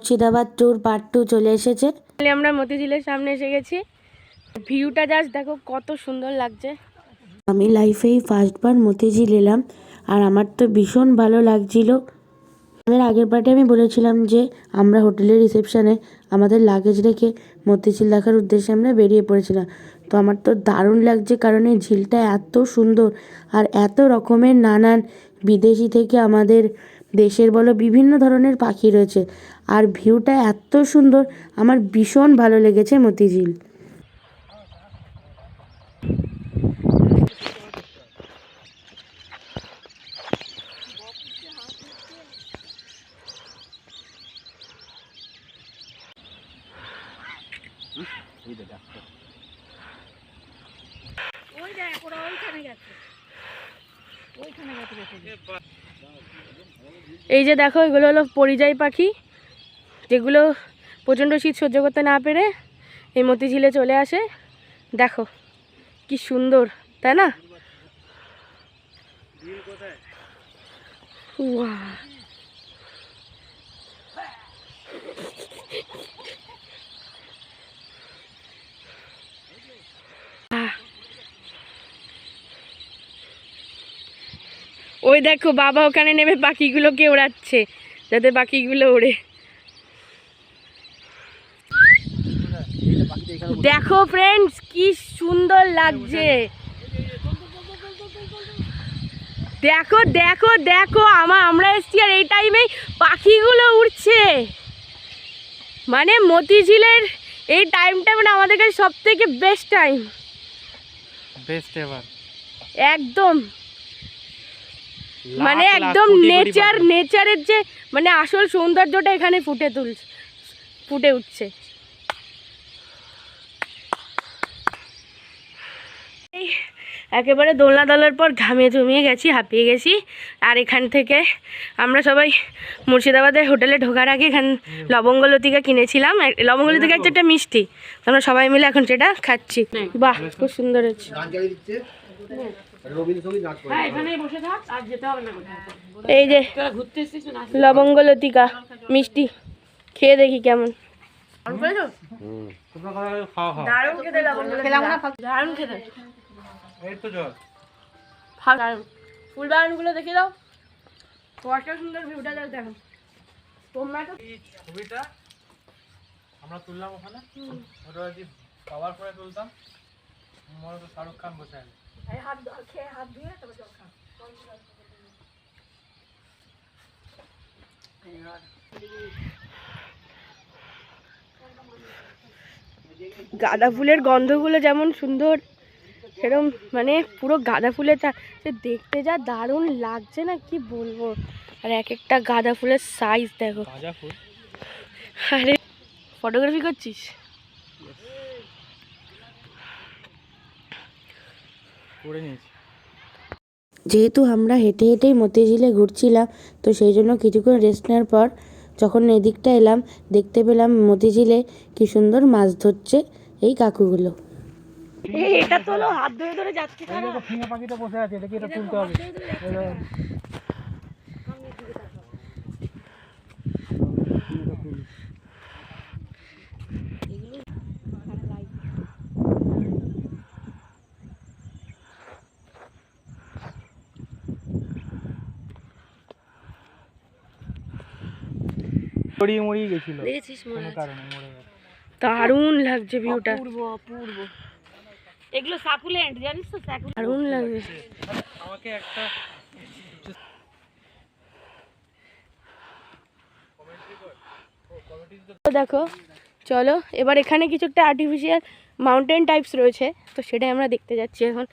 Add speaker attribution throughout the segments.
Speaker 1: Murshidabad tour part two চলে এসেছে।
Speaker 2: তাহলে আমরা মতিঝিলের সামনে এসে গেছি। ভিউটা জাস্ট দেখো কত সুন্দর লাগছে।
Speaker 1: আমি লাইফেই ফার্স্টবার মতিঝিল এলাম আর আমার তো ভীষণ ভালো লাগছিল। আমাদের আগের পার্টে আমি বলেছিলাম যে আমরা হোটেলের রিসেপশনে আমাদের লাগেজ রেখে মতিঝিল দেখার উদ্দেশ্যে আমরা বেরিয়ে পড়েছিলাম। তো আমার তো দারুণ লাগছে কারণ এই ঝিলটা এত সুন্দর আর এত রকমের নানান বিদেশি থেকে আমাদের দেশের বলো বিভিন্ন ধরনের পাখি রয়েছে। আর ভিউটা এত সুন্দর, আমার ভীষণ ভালো লেগেছে মতিঝিল।
Speaker 2: এই যে দেখো এগুলো হলো পরিযায়ী পাখি যেগুলো প্রচণ্ড শীত সহ্য করতে না পেরে এই মতিঝিলে চলে আসে। দেখো কি সুন্দর তাই না? উয়া। ওই দেখো বাবা ওখানে নেমে পাখিগুলোকে ওড়াচ্ছে যাতে পাখিগুলো ওড়ে। দেখো ফ্রেন্ডস কি সুন্দর লাগছে। দেখো দেখো দেখো আমার আমরা এসছি আর এই টাইমেই পাখিগুলো উড়ছে। মানে মতিঝিলের এই টাইমটা মানে আমাদের কাছে সব থেকে বেস্ট টাইম
Speaker 3: বেস্ট
Speaker 2: একদম। মানে একদম নেচার নেচারের যে মানে আসল সৌন্দর্যটা এখানে ফুটে তুলছে ফুটে উঠছে। একেবারে দোলনা দলের পর ঘামিয়ে জমিয়ে গেছি হাঁপিয়ে গেছি। আর এখান থেকে আমরা সবাই মুর্শিদাবাদের হোটেলে ঢোকার আগে এখান লবঙ্গলতিকা কিনেছিলাম। লবঙ্গলতিকা হচ্ছে একটা মিষ্টি। তো আমরা সবাই মিলে এখন সেটা খাচ্ছি। বাহ খুব সুন্দর হচ্ছে এই যে লবঙ্গ লতিকা মিষ্টি খেয়ে দেখি কেমন। ফুল বাগানগুলো দেখে দাও। কত সুন্দর ভিউটা দেখ দেখো। তোমরা তো
Speaker 3: এই ছবিটা আমরা তুললাম ওখানে। ওটা যদি পাওয়ার পরে তুলতাম। মনে তো শাহরুখ খান বসে আছে।
Speaker 2: হাত ধ- খেয়ে হাত ধুয়ে তারপর জল খা। গাঁদা ফুলের গন্ধগুলো যেমন সুন্দর সেরকম মানে পুরো গাঁদা ফুলের চা- সে দেখতে যা দারুণ লাগছে না কি বলব? আর এক একটা গাঁদা ফুলের সাইজ দেখো। আরে ফটোগ্রাফি করছিস?
Speaker 3: করে নিয়েছি।
Speaker 1: যেহেতু আমরা হেঁটে হেঁটেই মতিঝিলে ঘুরছিলাম তো সেই জন্য কিছুক্ষণ রেস্ট নেওয়ার পর যখন এদিকটা এলাম দেখতে পেলাম মতিঝিলে কি সুন্দর মাছ ধরছে এই কাকুগুলো।
Speaker 2: এটা তোলো হাত ধরে ধরে যাচ্ছে
Speaker 3: ফিঙে পাখিটা বসে আছে এটা কি এটা তুলতে হবে? মরিয়ে মরিয়ে গেছিল।
Speaker 2: দেখেছিস
Speaker 3: কোনো কারণে মরে গেছে।
Speaker 2: দারুণ লাগছে ভিউটা
Speaker 4: অপূর্ব অপূর্ব। এগুলো সাকুলেন্ট জানিস তো সাকুলেন্ট
Speaker 2: দারুণ লাগছে।
Speaker 3: আমাকে একটা
Speaker 2: দেখো চলো এবার এখানে কিছু একটা আর্টিফিশিয়াল মাউন্টেন টাইপস রয়েছে তো সেটাই আমরা দেখতে যাচ্ছি এখন।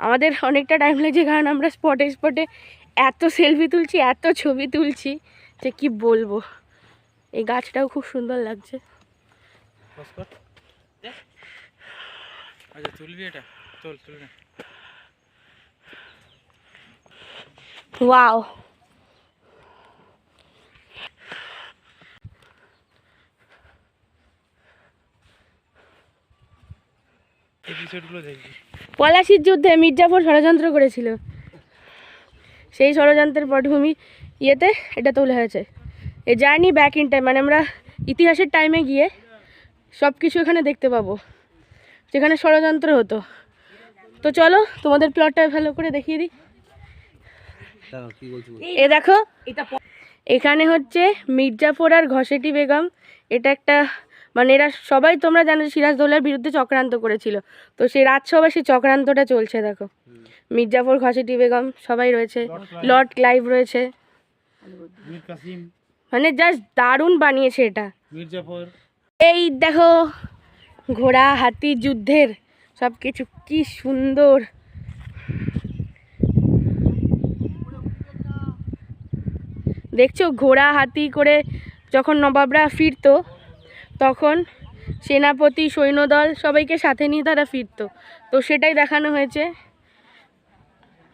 Speaker 2: আমাদের অনেকটা টাইম লাগছে কারণ আমরা স্পটে স্পটে এত সেলফি তুলছি এত ছবি তুলছি যে কি বলব। এই গাছটাও খুব সুন্দর লাগছে।
Speaker 3: আচ্ছা
Speaker 2: ওয়াও। পলাশির যুদ্ধে মির্জাফর ষড়যন্ত্র করেছিল। সেই ষড়যন্ত্রের পটভূমি ইয়েতে এটা তোলা হয়েছে। A journey back in time মানে আমরা ইতিহাসের টাইমে গিয়ে সব কিছু এখানে দেখতে পাবো যেখানে ষড়যন্ত্র হতো। তো চলো তোমাদের প্লটটা ভালো করে দেখিয়ে দিই। এ দেখো এখানে হচ্ছে মির্জাফর আর ঘসেটি বেগম। এটা একটা মানে এরা সবাই তোমরা জানো যে সিরাজদৌল্লার বিরুদ্ধে চক্রান্ত করেছিল। তো সেই রাজসভা সেই চক্রান্তটা চলছে দেখো। মির্জাফর ঘসেটি বেগম সবাই রয়েছে। লর্ড ক্লাইভ রয়েছে। মানে জাস্ট দারুণ বানিয়েছে এটা।
Speaker 3: মির্জাফর
Speaker 2: এই দেখো ঘোড়া হাতি যুদ্ধের সব কিছু কি সুন্দর। দেখছ ঘোড়া হাতি করে যখন নবাবরা ফিরতো তখন সেনাপতি সৈন্যদল সবাইকে সাথে নিয়ে তারা ফিরতো। তো সেটাই দেখানো হয়েছে।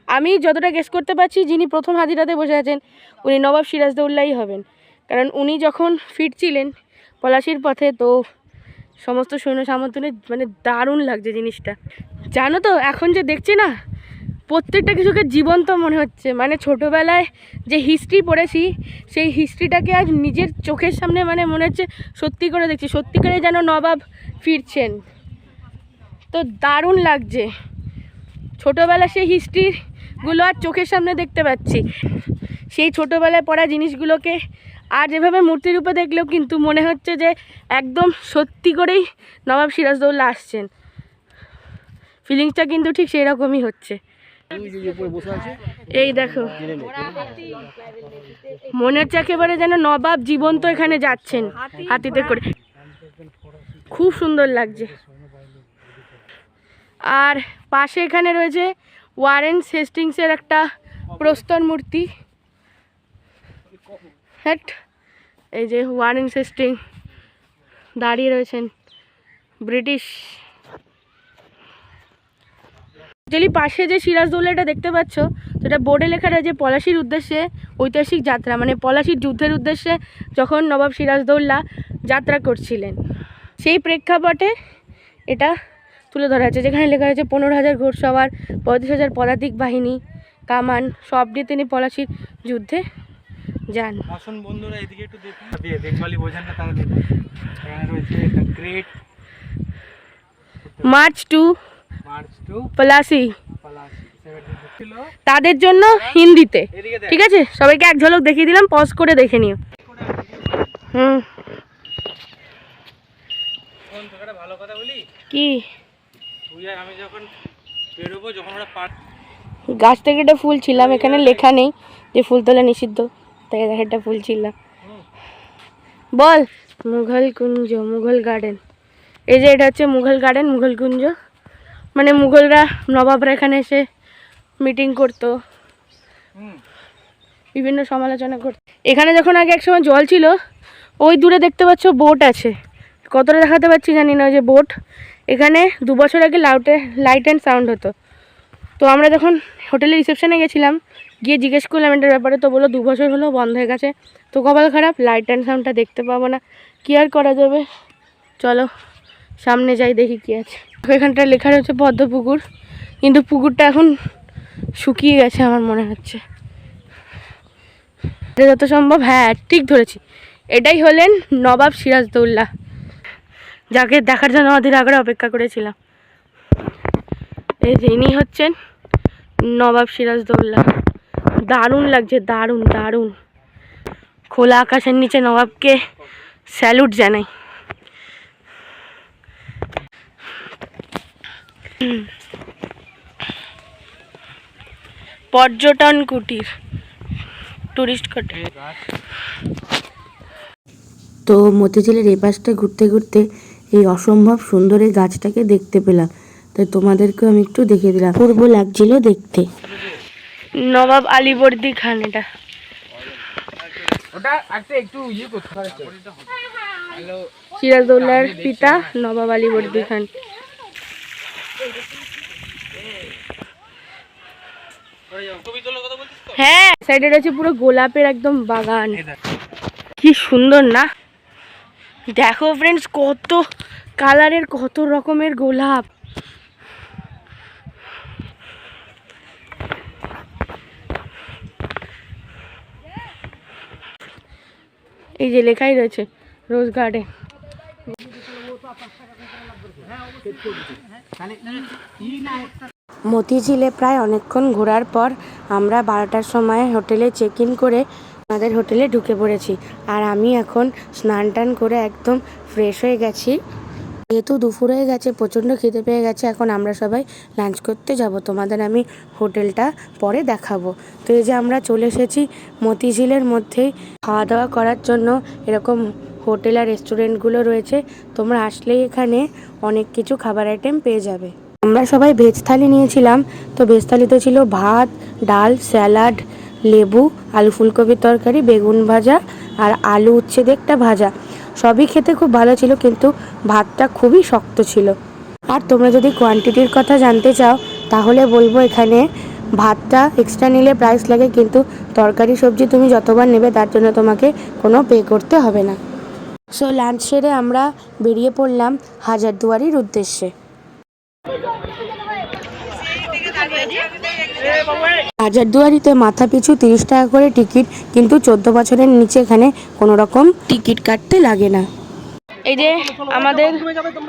Speaker 2: আমি যতটা গেস করতে পারছি যিনি প্রথম হাজিরাতে বসে আছেন উনি নবাব সিরাজদৌল্লাই হবেন। কারণ উনি যখন ফিরছিলেন পলাশির পথে, তো সমস্ত সৈন্য সামন্তনে মানে দারুণ লাগছে জিনিসটা। জানো তো, এখন যে দেখছি না, প্রত্যেকটা কিছুকে জীবন্ত মনে হচ্ছে। মানে ছোটোবেলায় যে হিস্ট্রি পড়েছি, সেই হিস্ট্রিটাকে আজ নিজের চোখের সামনে মানে মনে হচ্ছে সত্যি করে দেখছি। সত্যিকারে যেন নবাব ফিরছেন। তো দারুণ লাগছে। ছোটোবেলা সেই হিস্ট্রিগুলো আর চোখের সামনে দেখতে পাচ্ছি। সেই ছোটোবেলায় পড়া জিনিসগুলোকে আর যেভাবে মূর্তির রূপে দেখলেও কিন্তু মনে হচ্ছে যে একদম সত্যি করেই নবাব সিরাজদৌল্লা আসছেন। ফিলিংসটা কিন্তু ঠিক সেই রকমই হচ্ছে। এই দেখো। মনে হচ্ছে একেবারে যেন নবাব জীবন্ত এখানে যাচ্ছেন হাতিতে করে। খুব সুন্দর লাগছে। আর পাশে এখানে রয়েছে ওয়ারেন হেস্টিংসের একটা প্রস্তর মূর্তি। হ্যাট এই যে ওয়ারেন হেস্টিং দাঁড়িয়ে রয়েছেন ব্রিটিশ। অ্যাকচুয়ালি পাশে যে সিরাজদৌল্লাটা দেখতে পাচ্ছ, তো এটা বোর্ডে লেখা রয়েছে পলাশির উদ্দেশ্যে ঐতিহাসিক যাত্রা মানে পলাশির যুদ্ধের উদ্দেশ্যে যখন নবাব সিরাজদৌল্লা যাত্রা করছিলেন। সেই প্রেক্ষাপটে এটা তুলে ধরা আছে যেখানে লেখা রয়েছে পনেরো হাজার ঘোড়সওয়ার, পঁয়ত্রিশ হাজার পদাতিক বাহিনী, কামান, সব দিয়ে তিনি পলাশির যুদ্ধে যান
Speaker 3: আসুন বন্ধুরা এদিকে একটু দেখুন বোঝেন না তাহলে এখানে রয়েছে great
Speaker 2: march to
Speaker 3: march to
Speaker 2: Palashi তাদের জন্য হিন্দিতে। ঠিক আছে? সবাইকে এক ঝলক দেখিয়ে দিলাম পজ করে দেখে নিও। হুম।
Speaker 3: ভালো কথা বলি?
Speaker 2: কি?
Speaker 3: তুই আর আমি যখন বেরোবো যখন আমরা
Speaker 2: গাছ থেকে একটা ফুল ছিলাম এখানে লেখা নেই যে ফুল তোলা নিষিদ্ধ। তাই দেখ একটা ফুল ছিলাম বল। মুঘল কুঞ্জ মুঘল গার্ডেন এই যে এটা হচ্ছে মুঘল গার্ডেন মুঘল কুঞ্জ। মানে মুঘলরা নবাবরা এখানে এসে মিটিং করতো। বিভিন্ন সমালোচনা করতো। এখানে যখন আগে একসময় জল ছিল ওই দূরে দেখতে পাচ্ছ বোট আছে। কতটা দেখাতে পাচ্ছি জানি না ওই যে বোট এখানে দু বছর আগে লাউটে লাইট অ্যান্ড সাউন্ড হতো। তো আমরা যখন হোটেলে রিসেপশনে গেছিলাম গিয়ে জিজ্ঞেস করলাম, এটার ব্যাপারে তো বলল দু বছর হলো বন্ধ হয়ে গেছে। তো কপাল খারাপ লাইট অ্যান্ড সাউন্ডটা দেখতে পাবো না। কী আর করা যাবে? চলো, সামনে যাই, দেখি কী আছে। এখানটা লেখা রয়েছে পদ্ম পুকুর কিন্তু পুকুরটা এখন শুকিয়ে গেছে আমার মনে হচ্ছে। যত সম্ভব হ্যাঁ ঠিক ধরেছি। এটাই হলেন নবাব সিরাজদৌল্লা, যাকে দেখার জন্য আমাদের আগে অপেক্ষা করেছিলাম। এই ইনি হচ্ছেন নবাব সিরাজদৌল্লা। দারুণ লাগছে, দারুণ দারুণ। খোলা আকাশের নিচে নবাবকে স্যালুট জানাই। পর্যটন কুটির টুরিস্ট কুটির।
Speaker 1: তো মতিঝিলের এই পাশটা ঘুরতে ঘুরতে এই অসম্ভব সুন্দর এই গাছটাকে দেখতে পেলাম। তাই তোমাদেরকেও আমি একটু দেখিয়ে দিলাম। পূর্ব লাগছিল দেখতে।
Speaker 2: নবাব আলীবর্দী খান এটা।
Speaker 3: ওটা একটা একটু ইয়ে
Speaker 2: সিরাজদৌল্লার পিতা নবাব আলীবর্দী খান। হ্যাঁ সাইডে রয়েছে পুরো গোলাপের একদম বাগান। কি সুন্দর না? দেখো ফ্রেন্ডস কত কালারের কত রকমের গোলাপ। এই যে লেখাই রয়েছে রোজ গার্ডেন
Speaker 1: মতিঝিলে প্রায় অনেকক্ষণ ঘোরার পর আমরা বারোটার সময় হোটেলে চেক ইন করে আমাদের হোটেলে ঢুকে পড়েছি। আর আমি এখন স্নান টান করে একদম ফ্রেশ হয়ে গেছি। যেহেতু দুপুর হয়ে গেছে, প্রচণ্ড খিদে পেয়ে গেছে, এখন আমরা সবাই লাঞ্চ করতে যাব। তোমাদের আমি হোটেলটা পরে দেখাবো। তো এই যে আমরা চলে এসেছি মতিঝিলের মধ্যেই। খাওয়া দাওয়া করার জন্য এরকম হোটেল আর রেস্টুরেন্টগুলো রয়েছে। তোমরা আসলেই এখানে অনেক কিছু খাবার আইটেম পেয়ে যাবে। আমরা সবাই ভেজ থালি নিয়েছিলাম। তো ভেজ থালিতে ছিল ভাত, ডাল স্যালাড লেবু, আলু ফুলকপির তরকারি, বেগুন ভাজা আর আলু উচ্ছে দিয়ে একটা ভাজা। সবই খেতে খুব ভালো ছিল, কিন্তু ভাতটা খুবই শক্ত ছিল। আর তোমরা যদি কোয়ান্টিটির কথা জানতে চাও, তাহলে বলব এখানে ভাতটা এক্সট্রা নিলে প্রাইস লাগে, কিন্তু তরকারি, সবজি তুমি যতবার নেবে, তার জন্য তোমাকে কোনো পে করতে হবে না। সো লাঞ্চ সেরে আমরা বেরিয়ে পড়লাম হাজারদুয়ারির উদ্দেশ্যে। হাজারদুয়ারিতে মাথা পিছু তিরিশ টাকা করে টিকিট কিন্তু চোদ্দ বছরের নিচে এখানে কোনো রকম টিকিট কাটতে লাগে না।
Speaker 2: এই যে আমাদের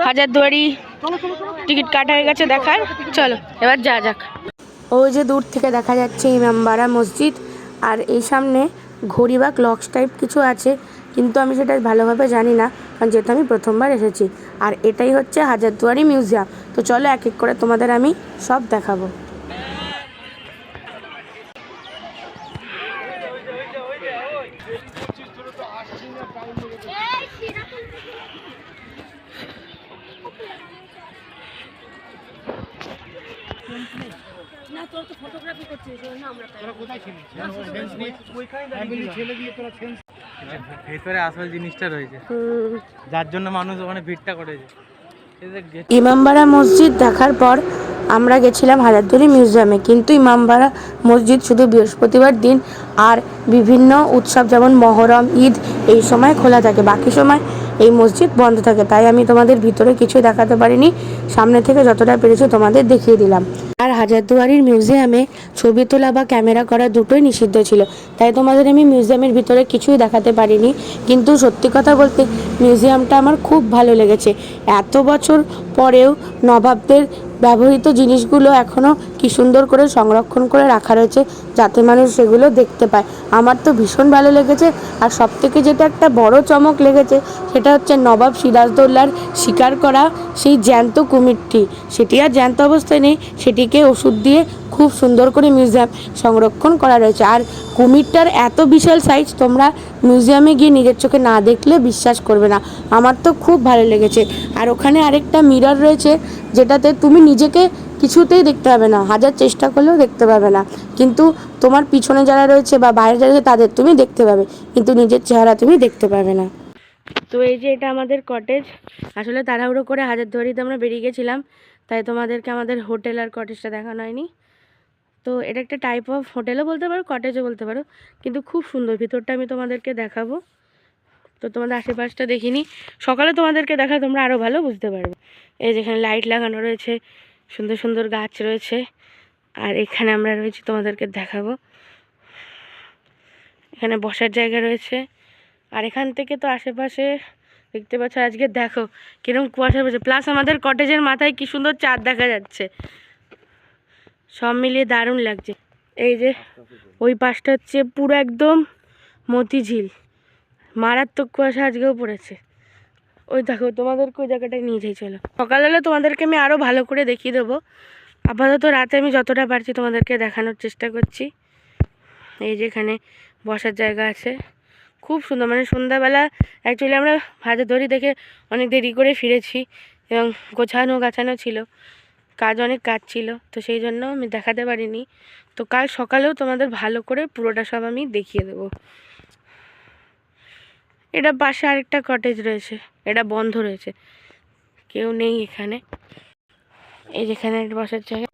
Speaker 2: হাজারদুয়ারি টিকিট কাটা হয়ে গেছে দেখার। চলো এবার যা যাক।
Speaker 1: ওই যে দূর থেকে দেখা যাচ্ছে ইমামবাড়া মসজিদ আর এই সামনে ঘড়ি বা ক্লকস টাইপ কিছু আছে কিন্তু আমি সেটা ভালোভাবে জানি না কারণ যেহেতু আমি প্রথমবার এসেছি। আর এটাই হচ্ছে হাজারদুয়ারি মিউজিয়াম। তো চলো এক এক করে তোমাদের আমি সব দেখাবো।
Speaker 3: ভেতরে আসল জিনিসটা রয়েছে। যার জন্য মানুষ ওখানে ভিড়টা করেছে।
Speaker 1: ইমামবাড়া মসজিদ দেখার পর আমরা গেছিলাম হাজারদুয়ারি মিউজিয়ামে। কিন্তু ইমামবাড়া মসজিদ শুধু বৃহস্পতিবার দিন আর বিভিন্ন উৎসব যেমন মহরম ঈদ এই সময় খোলা থাকে। বাকি সময় এই মসজিদ বন্ধ থাকে। তাই আমি তোমাদের ভিতরে কিছু দেখাতে পারিনি। সামনে থেকে যতটা পেরেছি তোমাদের দেখিয়ে দিলাম। আর হাজারদুয়ারির মিউজিয়ামে ছবি তোলা বা ক্যামেরা করা দুটোই নিষিদ্ধ ছিল। তাই তোমাদের আমি মিউজিয়ামের ভিতরে কিছুই দেখাতে পারিনি। কিন্তু সত্যি কথা বলতে মিউজিয়ামটা আমার খুব ভালো লেগেছে। এত বছর পরেও নবাবদের ব্যবহৃত জিনিসগুলো এখনও কি সুন্দর করে সংরক্ষণ করে রাখা রয়েছে যাতে মানুষ সেগুলো দেখতে পায়। আমার তো ভীষণ ভালো লেগেছে আর সবথেকে যেটা একটা বড় চমক লেগেছে সেটা হচ্ছে নবাব সিরাজদৌল্লার শিকার করা সেই জ্যান্ত কুমিরটি। সেটি আর জ্যান্ত অবস্থায় নেই, সেটিকে ওষুধ দিয়ে খুব সুন্দর করে মিউজিয়াম সংরক্ষণ করা রয়েছে। আর কুমিরটার এত বিশাল সাইজ তোমরা মিউজিয়ামে গিয়ে নিজের চোখে না দেখলে বিশ্বাস করবে না। আমার তো খুব ভালো লেগেছে। আর ওখানে আরেকটা মিরর রয়েছে, যেটাতে তুমি নিজেকে কিছুতেই দেখতে পাবে না, হাজার চেষ্টা করলেও দেখতে পাবে না। কিন্তু তোমার পিছনে যারা রয়েছে বা বাইরে যারা রয়েছে, তাদের তুমি দেখতে পাবে, কিন্তু নিজের চেহারা তুমি দেখতে পাবে না।
Speaker 2: তো এই যে এটা আমাদের কটেজ আসলে তাড়াহুড়ো করে হাজারদুয়ারিতে আমরা বেরিয়ে গেছিলাম, তাই তোমাদেরকে আমাদের হোটেল আর কটেজটা দেখানো হয়নি। তো এটা একটা টাইপ অফ হোটেলও বলতে পারো কটেজও বলতে পারো। কিন্তু খুব সুন্দর, ভিতরটা আমি তোমাদেরকে দেখাবো। তো তোমাদের আশেপাশটা দেখিনি। সকালে তোমাদেরকে দেখা, তোমরা আরও ভালো বুঝতে পারবে। এই যেখানে লাইট লাগানো রয়েছে, সুন্দর সুন্দর গাছ রয়েছে। আর এখানে আমরা রয়েছি তোমাদেরকে দেখাবো। এখানে বসার জায়গা রয়েছে। আর এখান থেকে তো আশেপাশে দেখতে পাচ্ছ, আজকে দেখো কীরকম কুয়াশা পড়েছে। প্লাস আমাদের কটেজের মাথায় কি সুন্দর চাঁদ দেখা যাচ্ছে। সব মিলিয়ে দারুণ লাগছে। এই যে, ওই পাশটা হচ্ছে পুরো একদম মতিঝিল মারাত্মক কুয়াশা আজকেও পড়েছে। ওই দেখো, তোমাদেরকে ওই জায়গাটায় নিয়ে যাই, চলো। সকালবেলা তোমাদেরকে আমি আরও ভালো করে দেখিয়ে দেবো। আপাতত রাতে আমি যতটা পারছি তোমাদেরকে দেখানোর চেষ্টা করছি। এই যে এখানে বসার জায়গা আছে। খুব সুন্দর মানে সন্ধ্যাবেলা অ্যাকচুয়ালি আমরা হাজার ধরি দেখে অনেক দেরি করে ফিরেছি এবং গোছানো গাছানো ছিল। কাজ অনেক কাজ ছিল তো সেই জন্য আমি দেখাতে পারিনি। তো কাল সকালেও তোমাদের ভালো করে পুরোটা সব আমি দেখিয়ে দেবো। এটা পাশে আরেকটা কটেজ রয়েছে এটা বন্ধ রয়েছে কেউ নেই এখানে। এই যেখানে বসার জায়গা।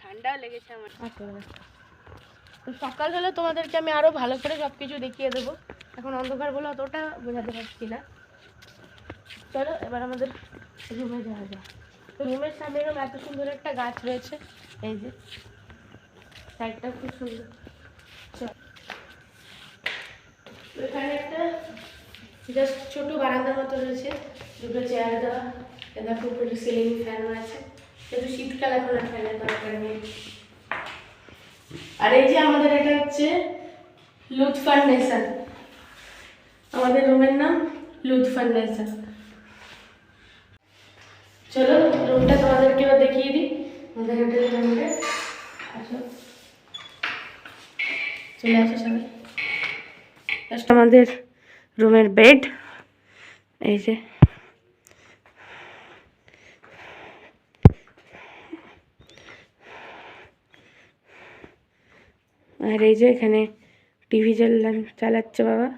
Speaker 2: ঠান্ডাও লেগেছে আমার। তো সকালবেলা তোমাদেরকে আমি আরও ভালো করে সব কিছু দেখিয়ে দেবো। এখন অন্ধকার বলে অতটা বোঝাতে পারছি না। চলো, এবার আমাদের রুমে যাওয়া তো রুমের সামনে এরকম এত সুন্দর একটা গাছ রয়েছে। এই যে সাইডটা খুব সুন্দর। এখানে একটা জাস্ট ছোট বারান্দার মতো রয়েছে। দুটো চেয়ার দেওয়া। এ দেখো উপরে সিলিং ফ্যানও আছে। কিন্তু শীতকাল এখন আর ফ্যানের দরকার নেই আর এই যে আমাদের এটা হচ্ছে লুৎফার নেশন। আমাদের রুমের নাম লুৎফার নেশন চলো, রুমটা তোমাদেরকে এবার দেখিয়ে দিই। আমাদের হোটেলের রুমটা আসো চলে আসো সবাই। First আমাদের রুমের বেড, এই যে। আর এই যে এখানে টিভি চালান চালাচ্ছে বাবা।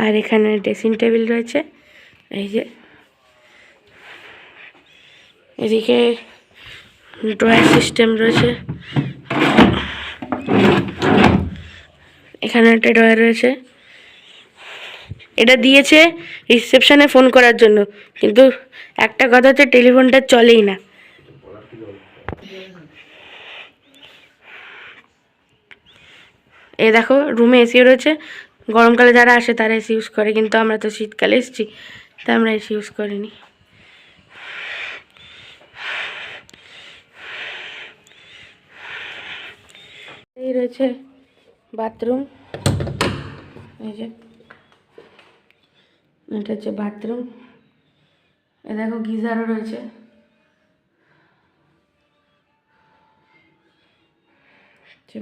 Speaker 2: আর এখানে ড্রেসিং টেবিল রয়েছে। এই যে। এদিকে ড্রয়ার সিস্টেম রয়েছে। এখানে একটা ড্রয়ার রয়েছে। এটা দিয়েছে রিসেপশনে ফোন করার জন্য, কিন্তু একটা কথা হচ্ছে টেলিফোনটা চলেই না। এ দেখো, রুমে এসিও রয়েছে। গরমকালে যারা আসে তারা এসি ইউজ করে, কিন্তু আমরা তো শীতকালে এসেছি তাই আমরা এসি ইউজ করিনি। এই রয়েছে বাথরুম এই যে, এটা হচ্ছে বাথরুম এ দেখো গিজারও রয়েছে।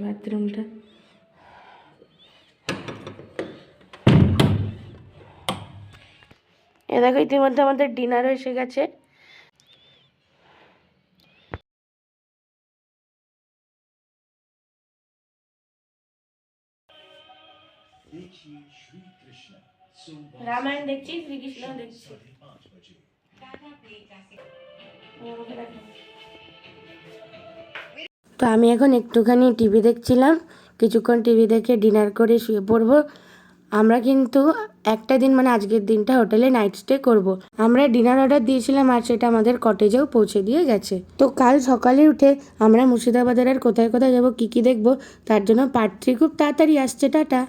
Speaker 2: বাথরুমটা এ দেখো ইতিমধ্যে আমাদের ডিনারও এসে গেছে। রামায়ণ দেখছি শ্রীকৃষ্ণ দেখছি।
Speaker 1: তো আমি এখন একটুখানি টিভি দেখছিলাম কিছুক্ষণ টিভি দেখে ডিনার করে শুয়ে পড়ব। আমরা কিন্তু একটা দিন মানে আজকের দিনটা হোটেলে নাইট স্টে করব। আমরা ডিনার অর্ডার দিয়েছিলাম আর সেটা আমাদের কটেজেও পৌঁছে দিয়ে গেছে তো কাল সকালে উঠে আমরা মুর্শিদাবাদের আর কোথায় কোথায় যাব, কী কী দেখব, তার জন্য পার্ট থ্রি খুব তাড়াতাড়ি আসছে, টাটা